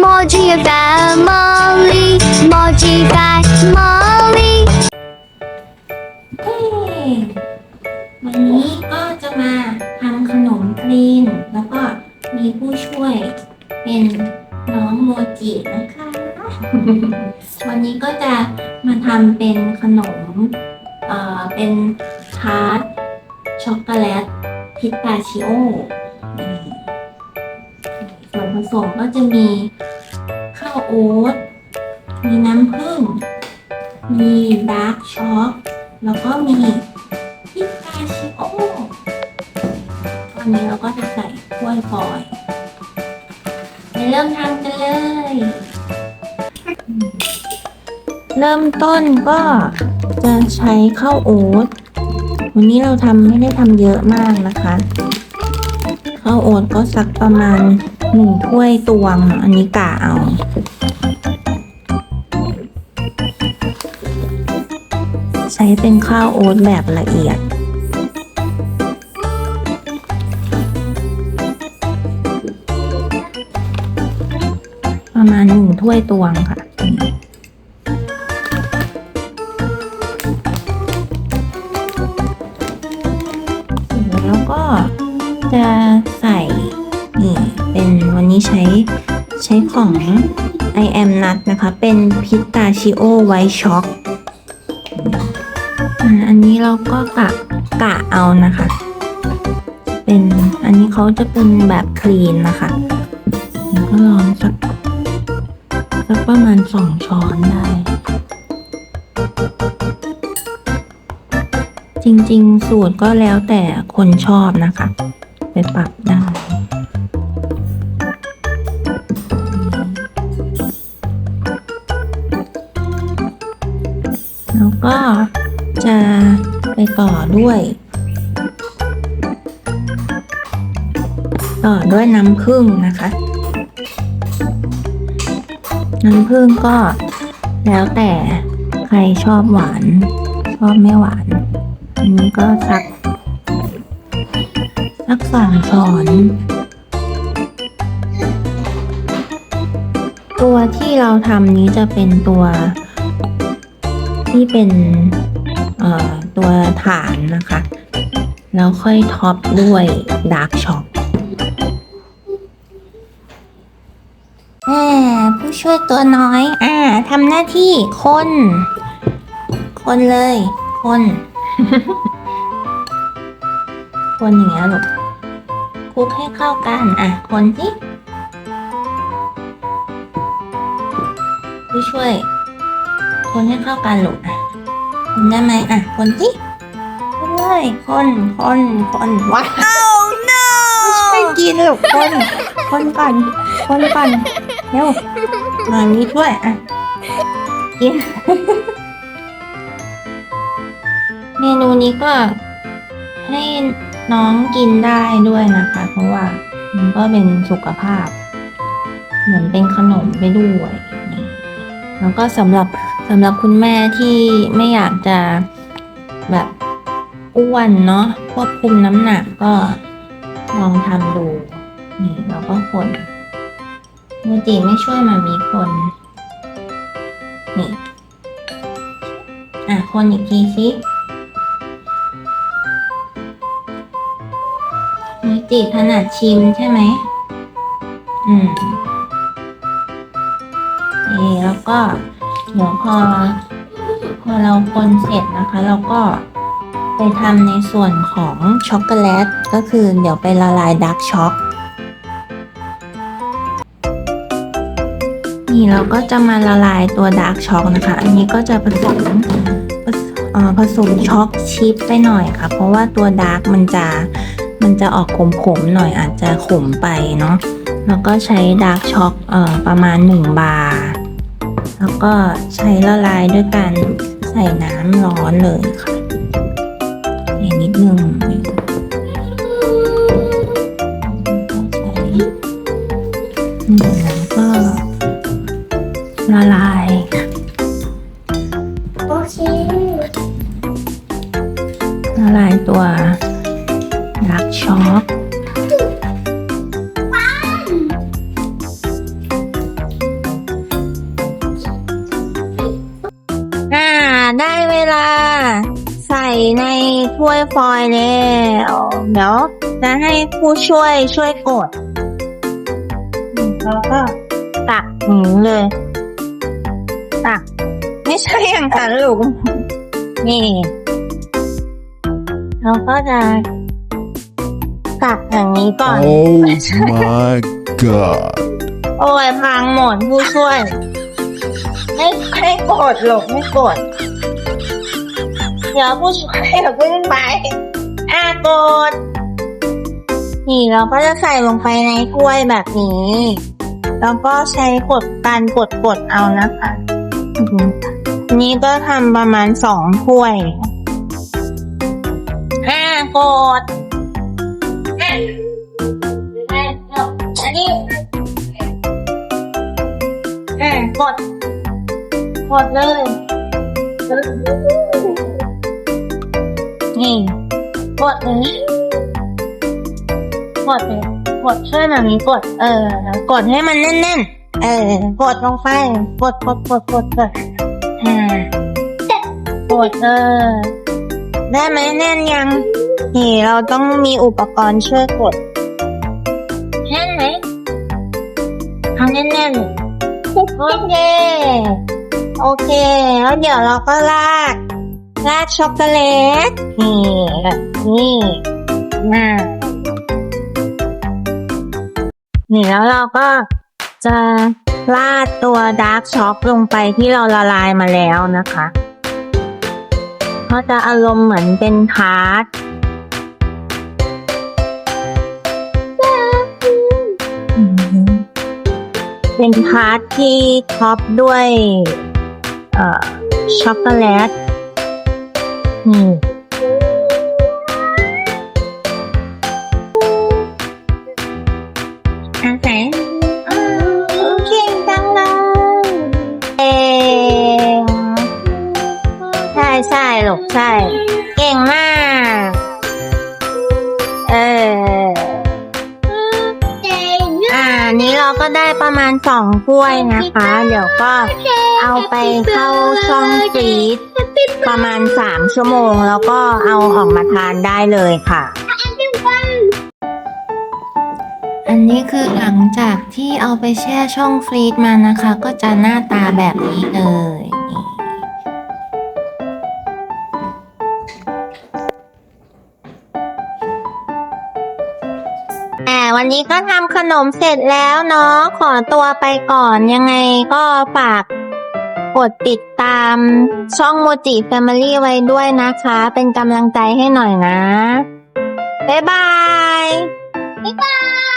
Moji Family Moji Family เฮ้วันนี้ก็จะมาทำขนมคลีน แล้วก็มีผู้ช่วยเป็นน้องโมจินะคะ วันนี้ก็จะมาทำเป็นขนม เอ่อ เป็นทาร์ตช็อกโกแลตพิสตาชิโอ สมก็จะมีข้าวโอ๊ต มีน้ำผึ้ง มีดาร์กช็อกแล้วก็มีพิสตาชิโอตอนนี้เราก็จะใส่ถ้วยฟอยล์ไปเริ่มทำกันเลย เริ่มต้นก็จะใช้ข้าวโอ๊ต วันนี้เราทำไม่ได้ทำเยอะมากนะคะข้าวโอ๊ตก็สักประมาณ หนึ่งถ้วยตวง อันนี้กะเอาใช้เป็นข้าวโอ๊ตแบบละเอียด ประมาณหนึ่งถ้วยตวงค่ะ แล้วก็จะใส่ นี่เป็นวันนี้ใช้ใช้ของ I am nut นะคะ เป็นพิตาชิโอไวช็อกอันนี้เราก็กะกะเอานะคะ เป็นอันนี้เขาจะเป็นแบบคลีนนะคะก็ลองสักสักประมาณสองช้อนได้ จริงๆ สูตรก็แล้วแต่คนชอบนะคะ ไปปรับได้ แล้วก็จะไปต่อด้วย ต่อด้วยน้ำผึ้งนะคะ น้ำผึ้งก็แล้วแต่ใครชอบหวาน ชอบไม่หวาน อันนี้ก็สักสักสามช้อนตัวที่เราทำนี้จะเป็นตัว ที่เป็นเอ่อตัวฐานนะคะ แล้วค่อยท็อปด้วยดาร์กช็อกแหมผู้ช่วยตัวน้อย อ่าทำหน้าที่คน คนเลย คน คนอย่างเงี้ยลูกคลุกให้เข้ากัน อะ คนสิผู้ช่วย คนให้เข้ากันลูกอะคนได้ไหมอะ คนสิคนเลยคนคนคนว้าว no ไม่ใช่กินลูกคน คนก่อนคนก่อนเร็วมานี้ช่วยอะกินเมนูนี้ก็ให้น้องกินได้ด้วยนะคะ เพราะว่ามันก็เป็นสุขภาพ เหมือนเป็นขนมไปด้วยนี่แล้วก็สำหรับ สำหรับคุณแม่ที่ไม่อยากจะแบบอ้วนเนาะควบคุมน้ำหนักก็ลองทำดูนี่แล้วก็คนโมจิไม่ช่วยมามีคน นี่ อะ คนอีกทีสิโมจิถนัดชิมใช่ไหม อืมนี่แล้วก็ เดี๋ยวพอพอเราคนเสร็จนะคะ เราก็ไปทำในส่วนของช็อกโกแลต ก็คือเดี๋ยวไปละลายดาร์กช็อกนี่เราก็จะมาละลายตัวดาร์กช็อกนะคะ อันนี้ก็จะผสมผสมช็อกชิปไปหน่อยค่ะ เพราะว่าตัวดาร์กมันจะมันจะออกขมๆหน่อยอาจจะขมไปเนาะแล้วก็ใช้ดาร์กช็อกประมาณ 1 บาร์ แล้วก็ใช้ละลายด้วยการใส่น้ำร้อนเลยค่ะนิดนึงใช้อืมแล้วก็ละลายโอเคละลายตัวดักช็อก ถ้วยฟอยล์แล้วเดี๋ยวจะให้ผู้ช่วยช่วยกดอืมแล้วก็ตักหนีเลย ตัก ไม่ใช่อย่างนั้นลูกนี่เราก็จะตักอย่างนี้ก่อน Oh my god. โอ้ยพังหมดผู้ช่วย ไม่ไม่กดหรอกไม่กด เดี๋ยวผู้ช่วยอย่าเพิ่งไปอะกด นี่เราก็จะใส่ลงไปในถ้วยแบบนี้ แล้วก็ใช้กดการกดกดเอานะคะนนี้ก็ทำประมาณสองถ้วยอะกดอันนี้กด กดเลย นี่กดเลยกดเลยกดช่วยหน่อยนี้กด เออ กดให้มันแน่นๆ เออกดลงไปกดกดกดกดกดอ่ากดเออ ได้ไหมแน่นยัง นี่เราต้องมีอุปกรณ์ช่วยกดแน่นไหมทำแน่นๆโอเค โอเค แล้วเดี๋ยวเราก็ราด ราดช็อกโกแลต นี่แบบนี่น่านี่แล้วเราก็จะราดตัวดาร์กช็อกลงไปที่เราละลายมาแล้วนะคะก็จะอารมณ์เหมือนเป็นทาร์ตเป็นทาร์ตที่ท็อปด้วยช็อกโกแลต นี่อาแสงเก่งจังเลยเองใช่ใช่หลูกใช่ เก่งมาก เออ นี้เราก็ได้ประมาณสองถ้วยนะคะ เดี๋ยวก็เอาไปเข้าช่องฟรีซประมาณสามชั่วโมง แล้วก็เอาออกมาทานได้เลยค่ะ อันนี้คือหลังจากที่เอาไปแช่ช่องฟรีซมานะคะ ก็จะหน้าตาแบบนี้เลย วันนี้ก็ทำขนมเสร็จแล้วเนาะขอตัวไปก่อนยังไงก็ฝากกดติดตามช่องโมจิแฟมิลี่ไว้ด้วยนะคะ เป็นกำลังใจให้หน่อยนะ บ๊ายบาย บ๊ายบาย